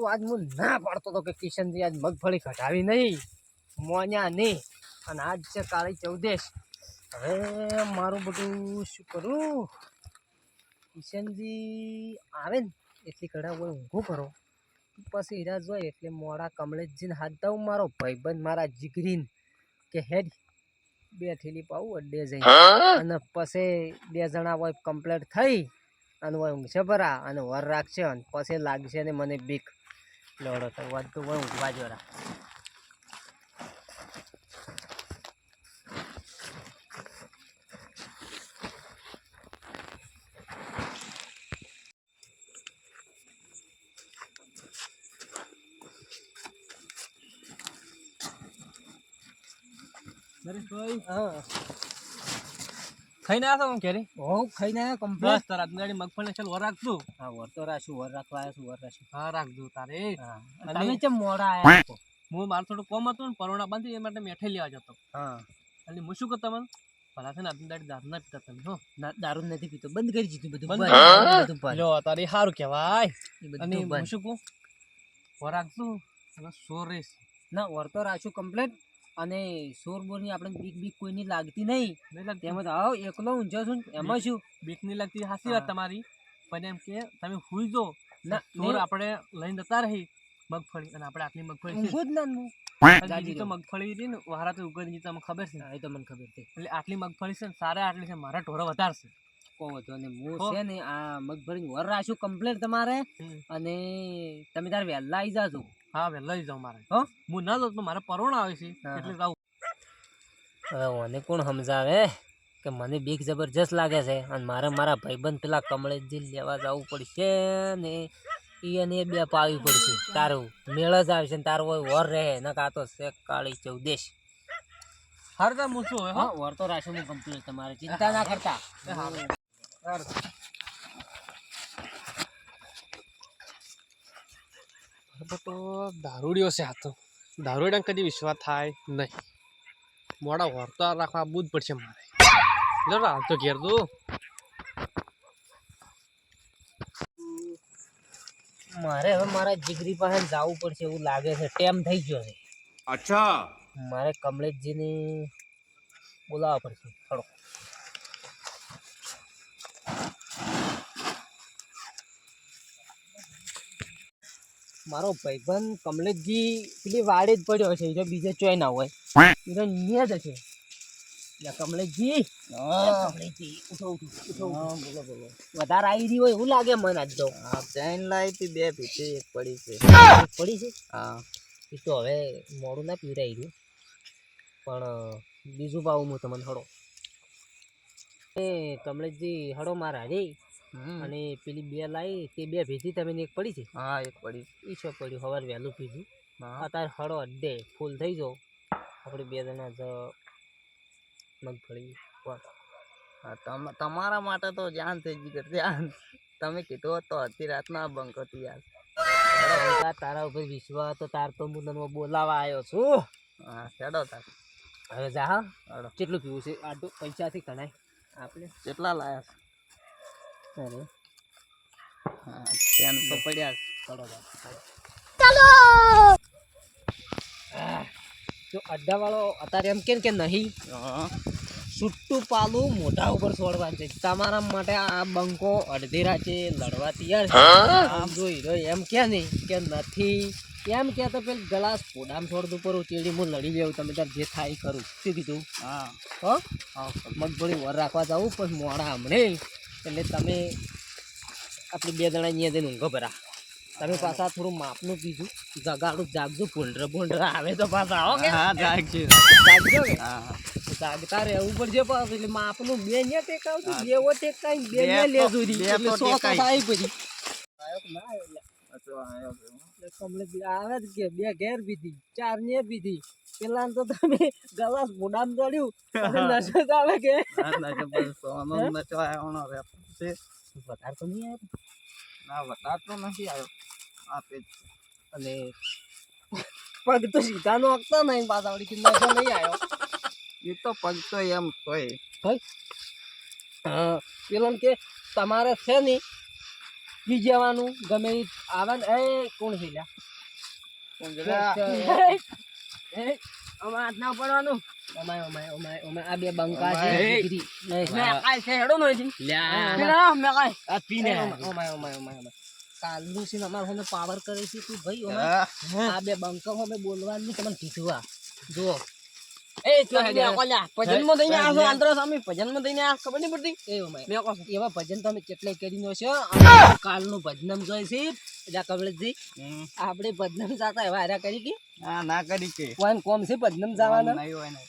તો આજ હું ના પાડતો હતો કે કિશનજી આજ મગફળી ઘટાવી નહીં. મોન્યા નહીં. અને આજ છે કાળી ચૌદેશ. હવે મારું બધું શું કરું? કિશનજી આવે ને એટલી કડા હોય ઊંઘું કરો? પછી હીરા જોઈએ એટલે મોડા કમલેશજીને હાથ દઉં મારો. ભાઈબંધ મારા જીગરીન કે હેડ બે થેલી પાવું અડ્ડે જઈ અને પછી બે જણા હોય કમ્પ્લીટ થઈ. અને હોય ઊંઘશે ભરા અને વર રાખશે અને પછી લાગશે ને મને બીક. લડો તો વધતું હોય ઊંઘવા જોરા નરેશભાઈ હા ખાઈને આવ્યા હું ઘેરે? હોવ ખાઈને આવ્યો કમ્પ્લીટ. તારા આજની મગફળી ચાલ વર રાખજો. હા વર તો રાશું વર રાખવા આવ્યો છું વર રાશું હા રાખજો તારે. તમે કેમ મોડા આવ્યા હું મારું થોડું કોમ હતું ને પરોણા બાંધી એ માટે મેઠે લેવા જતો. હા. એટલે હું શું કરતો મને? ભલા છે ને આજની દાડી દારૂ ના પીતા તમે હો. દારૂ નથી પીતો. બંધ કરી દીધું બધું. બંધ. જો તારે સારું કહેવાય. અને હું શું કહું? વર રાખજો. સોરેશ. ના વર તો રાશું કમ્પ્લીટ. અને સોર બોરની આપણે બીક બીક કોઈની લાગતી નહીં. તેમજ આવો તો આવ એકલો ઊંઝો છું ને એમાં શું બીક નહીં લાગતી હાસી વાત તમારી. પણ એમ કે તમે હુઈ જો ના સોર આપણે લઈને જતા રહી મગફળી. અને આપણે આટલી મગફળી છે. ઊંઘું જ ના હું અને તો. મગફળી ને વારા તો ઉગડી તમને ખબર છે. હા, એ તો મને ખબર છે. એટલે આટલી મગફળી છે ને સારા આટલી છે મારા ઢોરો વધારશે. કહો તો હું છે ને આ મગફળી વર કમ્પ્લીટ તમારે. અને તમે તાર વહેલા આવી જાજો. હા હવે લઈ જાઉં મારે. હો? હું ના જાઉં તો મારે પરોણ આવે છે. એટલે જાઉં હવે મને કોણ સમજાવે કે મને બીક જબરજસ્ત લાગે છે અને મારે મારા ભાઈબંધ પેલા કમળેજી લેવા જવું પડશે ને એને બે પાવી પડશે. તારું મેળ જ આવશે ને તારું હોય વર રહે ને કાં તો શેક કાળી ચૌદેશ. હાર તા હું શું હવે હા? વર તો રાશે હું કમ્પ્લીટ તમારે ચિંતા ના કરતા એ હા. હાર. હવે તો દારૂડિયો છે આ તો. દારૂડિયાને કદી વિશ્વાસ થાય નહીં. મોડા વર્તાર રાખવા આવવું જ પડશે મારે. હાલ તો ઘેર દો મારે હવે મારા જીગરી પાસે જવું પડશે એવું લાગે છે. ટેમ થઈ ગયો છે. અચ્છા. મારે કમલેશજીની બોલાવવા પડશે. થોડો મારો ભાઈબંધ કમલેશજી પેલી વાડે જ પડ્યો છે જો બીજે ચોય ના હોય. એ તો નિયત જ છે કમલેશજી. કમલેશજી ઉઠો ઉઠો ઉઠો ઉઠો. બોલો બોલો. વધારે આવી રહી હોય એવું લાગે મને આજ તો. ચેન લાવી હતી બે પીટી એક પડી છે. પડી છે? હા. એ તો હવે મોડું ના પીરાઈ રહ્યું. પણ બીજું ભાવ હું તમને હળો. એ કમલેશજી હળો મારા રે. અને પેલી બે લાવી તે બે ભીજી તમે એક પડી છે? હા એક પડી. એ છે પડ્યું હવાર વહેલું પીધું. અત્યારે હળો અડ્ડે ફૂલ થઈ જાવ આપણે બે જણા જ મગફળી તમારા માટે તો જાન થઈ ગઈ જાન. તમે કીધું હતો તો અડધી રાતના બંક હતી યાર. તારા તારા ઉપર વિશ્વાસ તો તાર તો હું તને બોલાવા આવ્યો છું. હા ચડો તાર. હવે જા હા. કેટલું પીવું છે? આટલું પૈસાથી ગણાય આપણે? કેટલા લાયા છે? અરે. હા ચેન તો પડ્યા છે. ચલો! જો અડ્ડા અત્યારે એમ કેમ કે નહીં? હા. છૂટું પાલું મોઢા ઉપર છોડવાનું છે. તમારા માટે આ બંકો અડધી રાતે લડવા તૈયાર છે. આમ જોઈ રહ્યો એમ કે નહીં કે નથી? એમ કે તો પેલી ગ્લાસ પોડામ છોડ ઉપર ઉચેડી હું લડી જાઉં તમે તાર જે થાય કરું. શું કીધું? હા. હો? હા મગફળી વર રાખવા જવું પણ મોડા હમણે. એટલે તમે આપણે બે જણા અહીંયા જઈને ઊંઘો ભરા તમે પાછા થોડું માપનું પીધું. જગાડું જાગજો ભૂંડર ભૂંડર આવે તો પાછા આવો કે? હા જાગજો. જાગજો કે? હા જાગતા રહેવું પડશે પાછું એટલે માપનું બે ને ટેકાવતું બે ઓ ટેકાઈ બે ને લેજો રી. એટલે સો તો. થાય. પછી. આયો ના આયો. એટલે આવે જ કે બે ઘેર પીધી ચાર ને પીધી. પેલા તો તમે ગલાસ મોઢામ ચડ્યું નશો આવે કે સોનો આવ્યો છે વધારે તો નહીં આવે ના વટાતો નથી આવ્યો આપે અને પગ તો સીધા નો અકતા નહીં પાછા વળી નશો નહીં આવ્યો એ તો પગ તો એમ હોય પેલા કે તમારે છે નહીં પી જવાનું ગમે આવે ને એ કોણ છે. એ અમાર ના પડવાનું. અમાય અમાય અમાય અમાય આ બે બંકા છે. અમાય. મેં હા. છે હેડો નહીં લ્યા. મેં કાંઈ. આ પીને અમાય અમાય અમાય અમાય. કાલનું છે અમાર પાવર કરે છે તું ભાઈ આ બે બંકા અમે બોલવાનું તમને કીધું આ. જુઓ. એ ભજનમાં દઈને આ છો સામે ભજનમાં દઈને આ ખબર નહીં પડતી? એ અમાય એવા ભજન તમે કેટલાય કરી છો કાલનું ભજનમ જોઈ છે. એટલે કમલેશજી. આપણે ભજનમ જાતા એવા હારા કરી કે? હા, ના કરી કે. કોણ કોમ છે ભજનમ જવાના? નહીં હોય ને.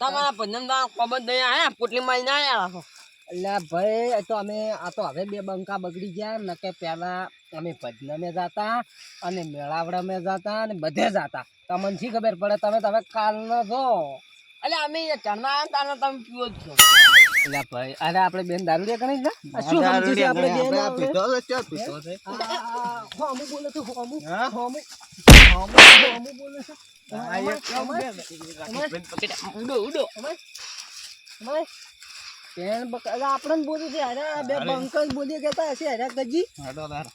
તમારા ભજન દા ખબર દઈને આયા? પોટલી માં ના આયા એટલે ભાઈ તો અમે આ તો હવે બે બંકા બગડી ગયા. ન કે પેલા અમે ભજનમે જતા અને મેળાવડામાં જતા અને બધે જતા. તમને શી ખબર પડે? તમે તમે કાલનો છો. એટલે અમે ચણના આયા તાને તમે પીવો જ છો. એટલે ભાઈ અરે આપણે બેન દારૂડિયા ગણી ને આ શું સમજી છે આપણે બેન આ આપણે? છે, ચા પીતો છે? હોમું બોલે છે હોમું હા? હોમું હોમું હોમું બોલે છે. આ એક કામ બે. ઉડો ઉડો. અમે બેન બકા અરે આપણે જ છે. અરે બે બંકર બોલી કેતા હશે અરે ગજી હડો તાર.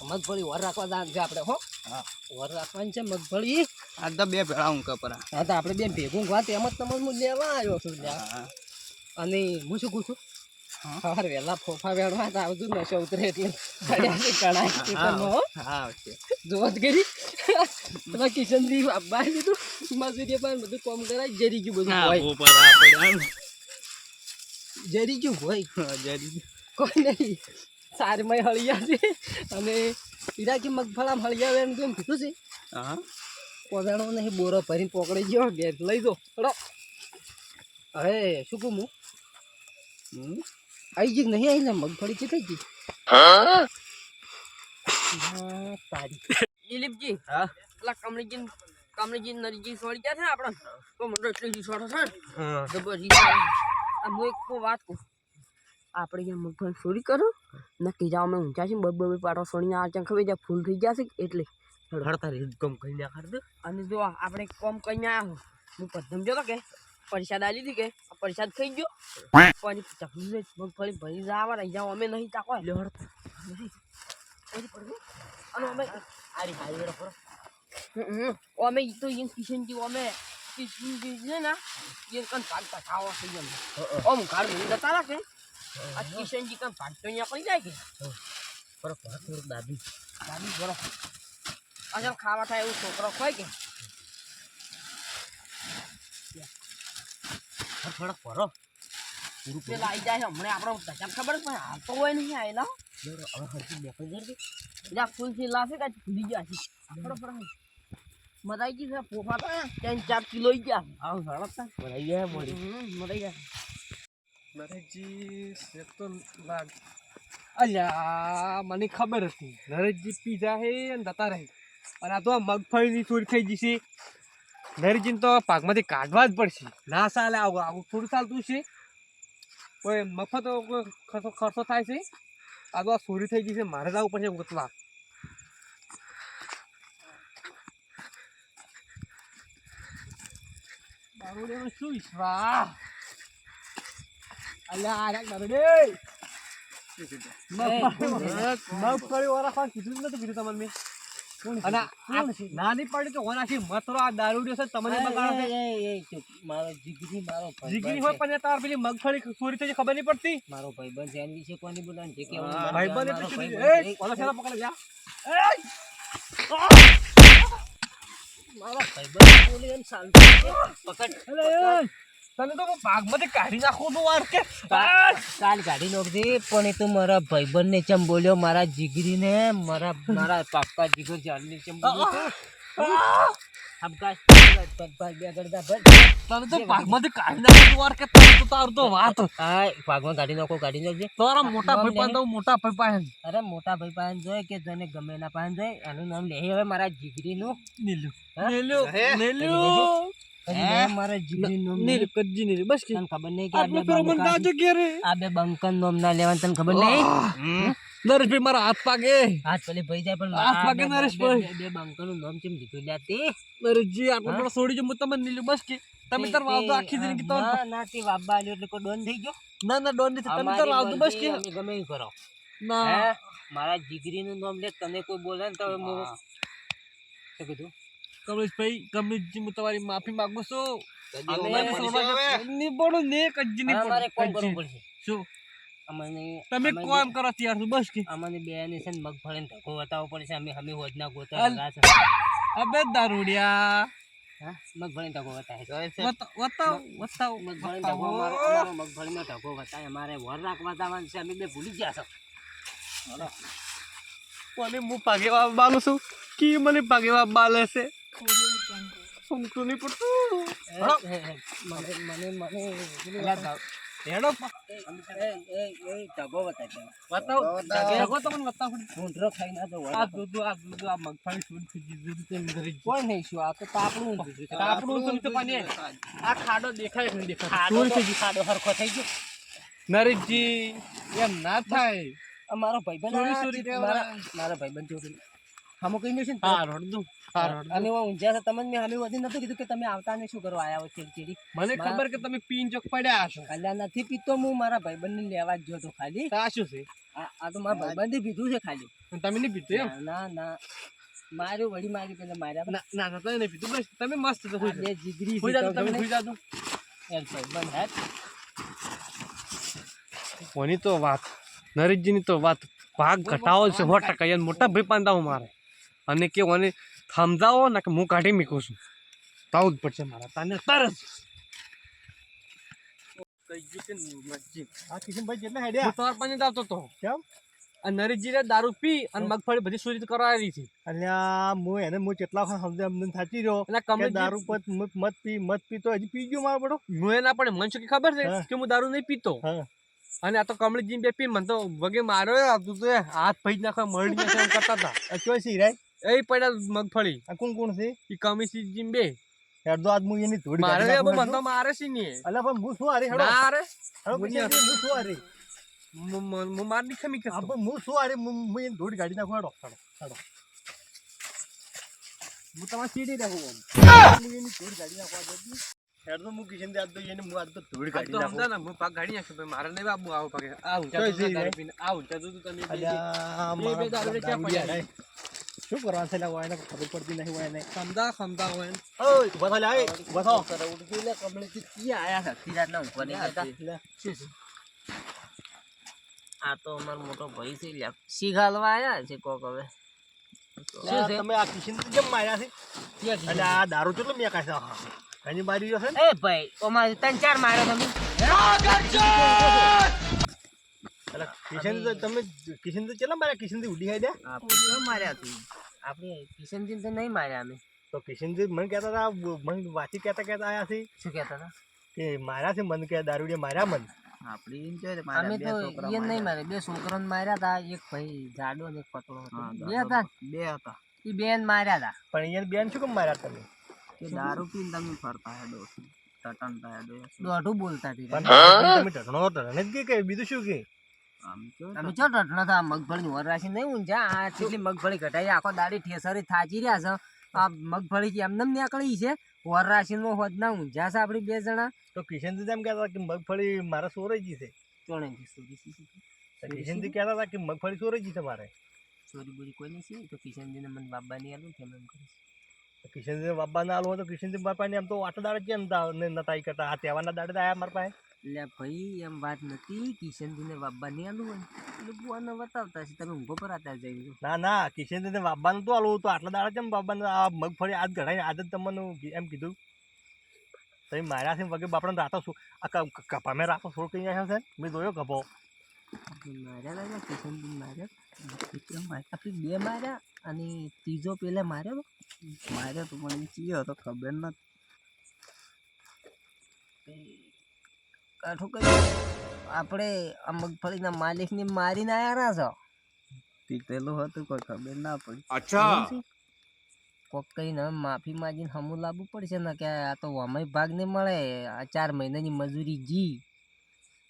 મગફળી વર રાખવા છે આપણે હો હા. વર રાખવાની છે મગફળી આ તો બે ભેળા હું કપરા. હા તો આપણે બે ભેગું વાત એમ જ તમને હું લેવા આવ્યો છું લ્યા. અને હું શું કહું છું. સવારે વહેલા ફોફા વેણવા તો આવતું નશો ઉતરે એટલે કણાય જોત કરી પેલા કિશનજી બાબા લીધું મજૂરી પણ બધું કોમ કરાય જરી ગયું બધું હોય. જરી ગયું હોય જરી જરી. કોઈ નહીં સારમાં હળિયા છે. અને ઈરાકી મગફળામાં હળિયા એમ કેમ કીધું છે? હા. પોદાણો નહીં બોરો ભરીને પકડી ગયો ઘેર લઈ દો ચડો હવે શું કહું હું. આવી ગઈ નહીં આવી ને? મગફળી કેટલી ગઈ? હા, તારી. દિલીપજી હા. પેલા કમળીજી કમળીજી નરીજી સોડી ગયા છે આપણે? તો મોટો એટલી છે ને? પછી આ હું એક વાત કહું. આપણે અહીંયા મગફળી ચોરી કરો નક્કી જાઓ અમે ઊંચા છીએ બબ બબે પાટો સોડીને આ ચંખ ખબર જાય ફૂલ થઈ જશે એટલે. અને જો આપણે કમ કોમ કરીને આવ્યા હો. પદ્ધમ જો કે પરસાદ આલી હતી કે આ પરસાદ ખાઈ ગયો. પછી ચકલી ને મગફળી ભરી જવા રહી જાઓ અમે નહીં તાકો. એટલે ગઈ. અને અમે આરી હારી ખરો. હમ. અમે તો ઈન કિશનજી અમે કિશનજી છે ને ઈન કન ભાગતા ખાવા થઈ ગયા. ઓમ ઘર મને જતા રાખે. આ કિશનજી કન ભાગતો અહીંયા પડી જાય કે? ખરો, થોડુંક દાબી. દાદી બરો અસલ ખાવા થાય એવું છોકરો હોય કે? ખરો, થોડોક ફરો. પેલા આવી જાય હમણાં આપણો ગજબ ખબર પણ હાલ તો હોય નહીં આયેલા બેડો, હવે હરખી બેકડી જડતી. બીજા ફૂલથી લાશે કે ભૂલી ગયા છે? ફડો ફડો મરાઈ ગઈ છે ફોફા તો ત્રણ ચાર કિલો ગયા આવું હળક તા. ભરાઈ ગયા. હમ, મરાઈ ગયા નરેશજી છે તો લાગ અલ્યા, મને ખબર હતી. નરેશજી પીઝા હે અને જતા રહે. અને આ તો મગફળીની ચોરી થઈ જશે નરેશજીને તો પાકમાંથી કાઢવા જ પડશે. ના સાલે, આવું આવું થોડું ચાલતું છે. કોઈ મફત ખર્ચો ખર્ચો થાય છે. આ તો આ ચોરી થઈ જશે મારે જવું પડશે ગોતવા. દારૂડિયાનો શું વિશ્વાસ અલ્યા આ મગફળી કીધું નતું કીધું તમને. મેં નાની પાડી તો હોનાથી મથરો આ દારૂડિયો છે તમને બગાડો છે. મારો જીગરી મારો જીગરી હોય પણ તાર પેલી મગફળી ચોરી થઈ ખબર નહીં પડતી? મારો ભાઈબંધ છે એની વિશે કોની બોલવાનું છે કે ભાઈબંધ એટલે શું? એ, ઓલો શેનો પકડે જા. મારો ભાઈબંધ બોલી એમ શાંતિ પકડ. તને તો હું ભાગમાંથી કાઢી નાખું તું વાર કે. કાલ કાઢી નાખજે પણ એ તો મારા ભાઈબંધ ચમ બોલ્યો મારા જીગરી ને મારા મારા પાપા જીગર જાનને ચમ બોલ્યો અબકાશ પગ પગ બે ગડદા ભર. તને તો ભાગમાંથી કાઢી નાખું તું વાર તો વાત. હા પાગમાં નાખો કાઢી નાખજે. તારા મોટા ભાઈ પાસે તો મોટા ભાઈ અરે મોટા ભાઈ પાસે જોઈ કે તને ગમે ના પાન જોઈ એનું નામ લે હવે મારા જીગરી નું નીલું નીલું બસ ખબર નહીં કે આ બે આટલું પેલો મને બંકા દાજો કે રે આ બે બંકન નોમ ના લેવાનું તને ખબર નહીં? નરેશભાઈ મારા હાથ પાગે. હાથ પેલી ભાઈ જાય પણ હાથ આ નરેશભાઈ. બે- બે નામ ચમ દીધું લ્યા તે? નરેશજી આટલો બધો છોડી જો હું તમને નીલું બસ કે. તમે તાર વાવતો આખી જિંદગી તો. ના તે વાબા આલ્યો એટલે કોઈ ડોન થઈ ગયો? ના ના ડોન નથી તમે તાર વાવતો બસ કે. અમે ગમે કરો. ના? મારા જીગરીનું નામ લે તને કોઈ બોલે ને તો હું શું કીધું? કમલેશભાઈ કમલેશજી હું તમારી માફી માંગુ છું. અમે અમે નહીં પડો ને કજ્જી નહીં અમારે કોમ કરવું પડશે. શું? અમને તમે કોમ કરો ત્યાર સુધી બસ કે. અમને બે ને છે ને ધક્કો બતાવવો પડશે અમે અમે હોદના ગોતા હાલ. લગા છે. અબે દારૂડિયા. હા? મગફળીને બતાવે વતા- વતાવ વતાવ મગફળીનો અમારો અમારો મગફળીનો ધક્કો બતાવે. અમારે વર રાખવા જવાનું છે. અમે બે ભૂલી ગયા છો. મને હું પાગેવા બાલું છું? કી મને પાગેવા બાલે છે? ખાડો દેખાય ખાડો હરખો થઈ ગયો નરેશજી એમ ના થાય અમારો ભાઈબંધ ચોરી ચોરી મારા મારા ભાઈબંધ ચોરી કઈ નહીં છે હા રડતું હા રડતું હું ઊંઝા છે તમને મેં અમે વધી નતું કીધું કે તમે આવતા ને શું કરવા આવ્યા છો ચીડી મને ખબર કે તમે પીન ચોક પડ્યા હશો. કાલ્યા નથી પીતો હું મારા ભાઈબંધને લેવા જ તો ખાલી. આ શું છે? આ તો મારા ભાઈબંધે પીધું છે ખાલી. તમે નહીં પીતું એમ? ના ના માર્યો વળી માર્યો પેલા માર્યા ના ના ના, તમે નહીં પીધું. બસ તમે મસ્ત છો હોઈ બે જીગરી જાઓ પીતો તમે. હોઈ જાઓ. એમ ભાઈબંધ હેત. કોની તો વાત? નરેશજીની તો વાત ભાગ ઘટાવો છે સો ટકા. યાર મોટા ભાઈ પાંદાઓ મારે. અને કે મને સમજાવો ને કે હું કાઢી મૂકું છું. તાવું જ પડશે મારા. તને તરત દારૂ પી અને મગફળી બધી સુરી કરાવી છે અલ્યા હું એને હું કેટલા વખત સમજે અમને થાચી રહ્યો એટલે કે દારૂ પત મત મત પી મત પી તો હજી પી ગયો મારો બડો હું એ ના પડે મને શું કે ખબર છે કે હું દારૂ નહીં પીતો? અને આ તો કમલેશજી બે પી મને તો વગે મારો આ તું તો એ હાથ ભાઈ નાખવા મળી નાખવા કરતા હતા. રાય એ પડ્યા મગફળી. આ કોણ કોણ છે? એ જીમ બે. હેડો આજ હું એની થોડી મારે એ નાખું મને તો મારે છે ની. અલા પણ હું શું હારી? હેડો અરે હેડો. કિશનભાઈ, હું શું હું- હું મારની ખમી કે પણ હું શું હું હું એની થોડી ગાડી નાખો. હેડો હેડો હેડો હું તમારે સીડી રહું હું એની થોડી ગાડી નાખો દઉં હેડો હું કિશનભાઈ આજ તો એને મુ આજ તો થોડી ગાડી નાખો. તો હું પાક ગાડી ભાઈ મારે નહીં બાબુ આવો પાકે. આવું ચાલો ચોઈ દૂધના જઈ દારૂ રહી. પીને આ ઊંચા તમે બે- બે- દારૂ ક્યાં પડ્યા. શું કરવાનું છે હોય ખબર પડતી નહીં વાયને. સમજા સમજા હોય. ઓય ઊભા થા ઊભા થા. કરે લે કમળેથી કી આયા છે? આખી ના ઉપર નહીં જતા. શું છે? આ તો અમારો મોટો ભાઈ છે લ્યા. શીખાલવા આયા છે કોક હવે? તમે આ કિશન કેમ માર્યા છે? આ દારૂ કેટલો મેં કાઢ્યો ઘણી એની બારી છે ને? એ ભાઈ અમારે ત્રણ ચાર માર્યો તમે. કિશન તો તમે કિશન તો કેટલા માર્યા? કિશનથી ઉડી હાડ્યા આપણે તો માર્યા તું? આપણે કિશનજી તો નહીં માર્યા અમે. તો કિશનજી મને કહેતા હતા મને વાંચી કહેતા કહેતા આયા છે. શું કહેતા હતા? કે માર્યા છે મને કે દારૂડિયા માર્યા મન. અમે તો એ નહીં મારે બે છોકરાને માર્યા હતા એક ભાઈ જાડો અને એક પતળો હતો. બે હતા? બે હતા. એ બેન માર્યા હતા. પણ અહીંયા બેન શું કેમ માર્યા તમે? કે દારૂ પીને તમે ફરતા હેડો ટટનતા હેડો દોઢું બોલતા હતી પણ તમે ઢઢણો ઢઢણે જ કે કે બીજું શું કે? અમે ચો ટટનો થા મગફળી વર નહીં ઊંઝા આ કેટલી મગફળી ઘટાઈ આખો દાડી ઠેસરી થાચી રહ્યા છે. આ મગફળી જે એમને નીકળી છે વરરાશીનો હોદ ના ઊંઝા છે આપણી બે જણા. તો કિશનજી એમ કહેતા હતા કે મગફળી મારે સોરાઈ ગઈ છે. ચોણે સોરી કિશનજી કહેતા હતા કે મગફળી સોરાઈ ગઈ છે મારે. ચોરી બોરી કોઈ નહીં તો કિશનજીને મને બાબાની આલું એમ કરીશ કિશનજી બાબા ના આલો હોય તો કિશનજી બાપા ને એમ તો આટલા દાડે કેમ નતા કરતા? આ તહેવારના દાડે આયા મારા પાસે. એટલે ભાઈ એમ વાત નથી. કિશનજીને બાબા નહીં આલું હોય. એટલે બુઆને બતાવતા છે તમે ઊંઘો પર આતા જઈને ના ના કિશનજી ને બાબાનું તો આલું તો આટલા દાડા કેમ બાબાને આ મગફળી આજ ઘડાઈ આજ જ તમને એમ કીધું. તમે માર્યા છે વગર બાપડાને રાતો શું? આ કપા મેં રાતો સોળ કઈ આવ્યો છે? મેં જોયો કપો. માર્યા દાદા કિશનજી માર્યા? આપણે બે માર્યા અને ત્રીજો પેલા માર્યો માર્યો તો મને ચીયો તો ખબર નથી કાઠું કરી આપણે આ મગફળીના માલિકને મારીને આવ્યા છો. પીતેલું હતું કોઈ ખબર ના પડી. અચ્છા. છે? કોક કહીને હવે માફી માંગીને હમું લાવવું પડશે ને કે આ તો અમાય ભાગ નહીં મળે આ ચાર મહિનાની મજૂરી જી.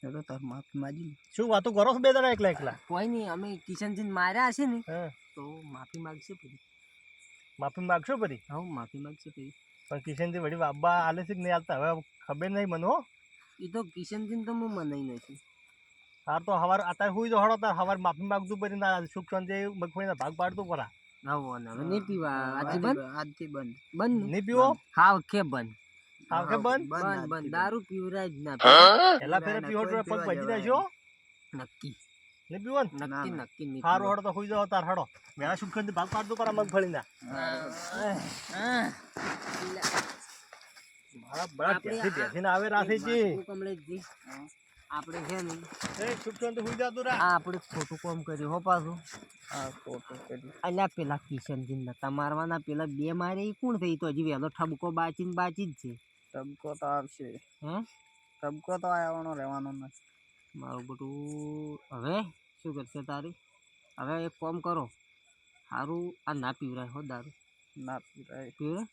હેડો તાર માફી માજી શું વાતો કરો છો બે દાડા એકલા એકલા? કોઈ નહીં અમે કિશનજીને માર્યા હશે ને તો માફી માગશે પછી માફી માગશો પછી હા માફી માગશે પછી પણ કિશનજી વળી બાબા આલે છે કે નહીં આવતા હવે ખબર નહીં મને હો. એ તો કિશનજીને તો હું મનાઈ નથી તાર તો હવાર અત્યારે હુઈ જો હળો તાર હવાર માફી માંગતું પડી ના સુખ શાંતિ મગફળીના ભાગ પાડતું પરા. નવો ને હવે નહીં પીવા. આજથી બંધ? આજથી બંધ. બંધ ને? નહીં પીવો? હાવ કે બંધ. હાવ કે બંધ? બંધ બંધ દારૂ પીવરાય જ ના. પેલા ફેરે પીવો તો પગ ભજી નાખ્યો નક્કી. નહીં પીવો નક્કી નક્કી નહીં હારો. હળો તો હુઈ જાઓ તાર હળો મેળા સુખ શાંતિ ભાગ પાડતું પરા મગફળીના મારા બળા આપણે બેસી આ- બેસીને આવે? આપણે છે ને એ સુખ શાંતિ હુઈ જાતું રા આપણે ખોટું કામ કર્યું હો પાછું. અલ્યા પેલા કિશનજી નતા મારવાના પેલા બે મારે કોણ થઈ? તો હજી વહેલો ઠબકો બાચી ને બાચી જ છે. તબકો તો આવશે. હે? તબકો તો આવવાનો રહેવાનો નથી. મારું બધું હવે શું કરશે તારી? હવે એક કામ કરો. સારું આ ના પીવરાય હો દારૂ. ના પીવરાય. પીવરાય?